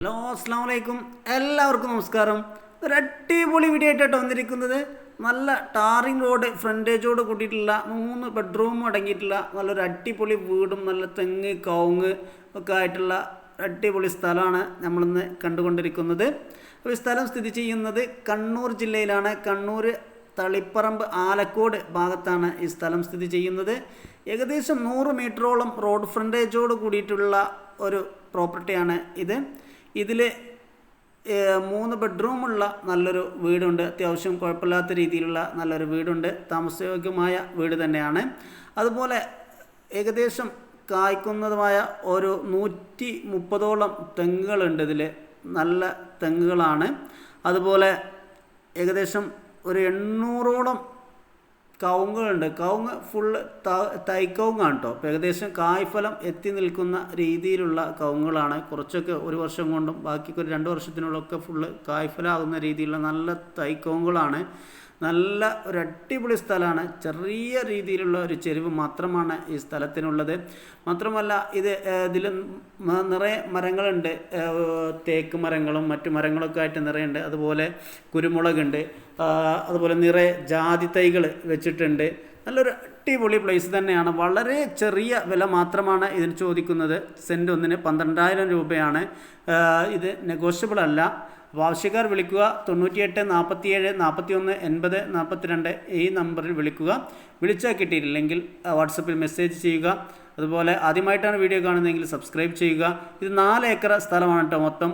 Hello അസ്സാം വലൈക്കും എല്ലാവർക്കും നമസ്കാരം. ഒരു അടിപൊളി വീഡിയോ ആയിട്ടാണ് വന്നിരിക്കുന്നത്. നല്ല ടാറിങ് റോഡ് ഫ്രണ്ടേജോട് കൂട്ടിയിട്ടുള്ള മൂന്ന് ബെഡ്റൂമും അടങ്ങിയിട്ടുള്ള നല്ലൊരു അടിപൊളി വീടും നല്ല തെങ്ങ് കവുങ്ങ് ഒക്കെ ആയിട്ടുള്ള അടിപൊളി സ്ഥലമാണ് നമ്മളിന്ന് കണ്ടുകൊണ്ടിരിക്കുന്നത്. ഈ സ്ഥലം സ്ഥിതി ചെയ്യുന്നത് കണ്ണൂർ ജില്ലയിലാണ്. കണ്ണൂർ തളിപ്പറമ്പ് ആലക്കോട് ഭാഗത്താണ് ഈ സ്ഥലം സ്ഥിതി ചെയ്യുന്നത്. ഏകദേശം നൂറ് മീറ്ററോളം റോഡ് ഫ്രണ്ടേജോട് കൂടിയിട്ടുള്ള ഒരു പ്രോപ്പർട്ടിയാണ് ഇത്. ഇതിൽ മൂന്ന് ബെഡ്റൂമുള്ള നല്ലൊരു വീടുണ്ട്. അത്യാവശ്യം കുഴപ്പമില്ലാത്ത രീതിയിലുള്ള നല്ലൊരു വീടുണ്ട്. താമസയോഗ്യമായ വീട് തന്നെയാണ്. അതുപോലെ ഏകദേശം കായ്ക്കുന്നതുമായ ഒരു നൂറ്റി മുപ്പതോളം തെങ്ങുകളുണ്ട് ഇതിൽ നല്ല തെങ്ങുകളാണ്. അതുപോലെ ഏകദേശം ഒരു എണ്ണൂറോളം കവുങ്ങുകളുണ്ട്. കവുങ്ങ് ഫുള്ള് തൈക്കവുങ്ങാണ് കേട്ടോ അപ്പോൾ ഏകദേശം കായ്ഫലം എത്തി നിൽക്കുന്ന രീതിയിലുള്ള കവുങ്ങുകളാണ്. കുറച്ചൊക്കെ ഒരു വർഷം കൊണ്ടും ബാക്കിയൊക്കെ ഒരു രണ്ട് വർഷത്തിനുള്ളൊക്കെ ഫുള്ള് കായ്ഫലമാകുന്ന രീതിയിലുള്ള നല്ല തൈക്കവുങ്ങുകളാണ്. നല്ല ഒരു അടിപൊളി സ്ഥലമാണ്. ചെറിയ രീതിയിലുള്ള ഒരു ചെരുവ് മാത്രമാണ് ഈ സ്ഥലത്തിനുള്ളത്. മാത്രമല്ല ഇത് ഇതിൽ നിറയെ മരങ്ങളുണ്ട്. തേക്ക് മരങ്ങളും മറ്റു മരങ്ങളൊക്കെ ആയിട്ട് നിറയുണ്ട്. അതുപോലെ കുരുമുളകുണ്ട്. അതുപോലെ നിറയെ ജാതി തൈകൾ വെച്ചിട്ടുണ്ട്. നല്ലൊരു അടിപൊളി പ്ലേസ് തന്നെയാണ്. വളരെ ചെറിയ വില മാത്രമാണ് ഇതിന് ചോദിക്കുന്നത്. സെന്റ് ഒന്നിന് പന്ത്രണ്ടായിരം രൂപയാണ്. ഇത് നെഗോഷ്യബിൾ അല്ല. അപ്പോൾ വിളിക്കുക. തൊണ്ണൂറ്റിയെട്ട് നാൽപ്പത്തിയേഴ് നാൽപ്പത്തി ഒന്ന് എൺപത് നാൽപ്പത്തിരണ്ട് ഈ നമ്പറിൽ വിളിക്കുക. വിളിച്ചാൽ കിട്ടിയിട്ടില്ലെങ്കിൽ വാട്സപ്പിൽ മെസ്സേജ് ചെയ്യുക. അതുപോലെ ആദ്യമായിട്ടാണ് വീഡിയോ കാണുന്നതെങ്കിൽ സബ്സ്ക്രൈബ് ചെയ്യുക. ഇത് നാല് ഏക്കർ സ്ഥലമാണ് കേട്ടോ മൊത്തം.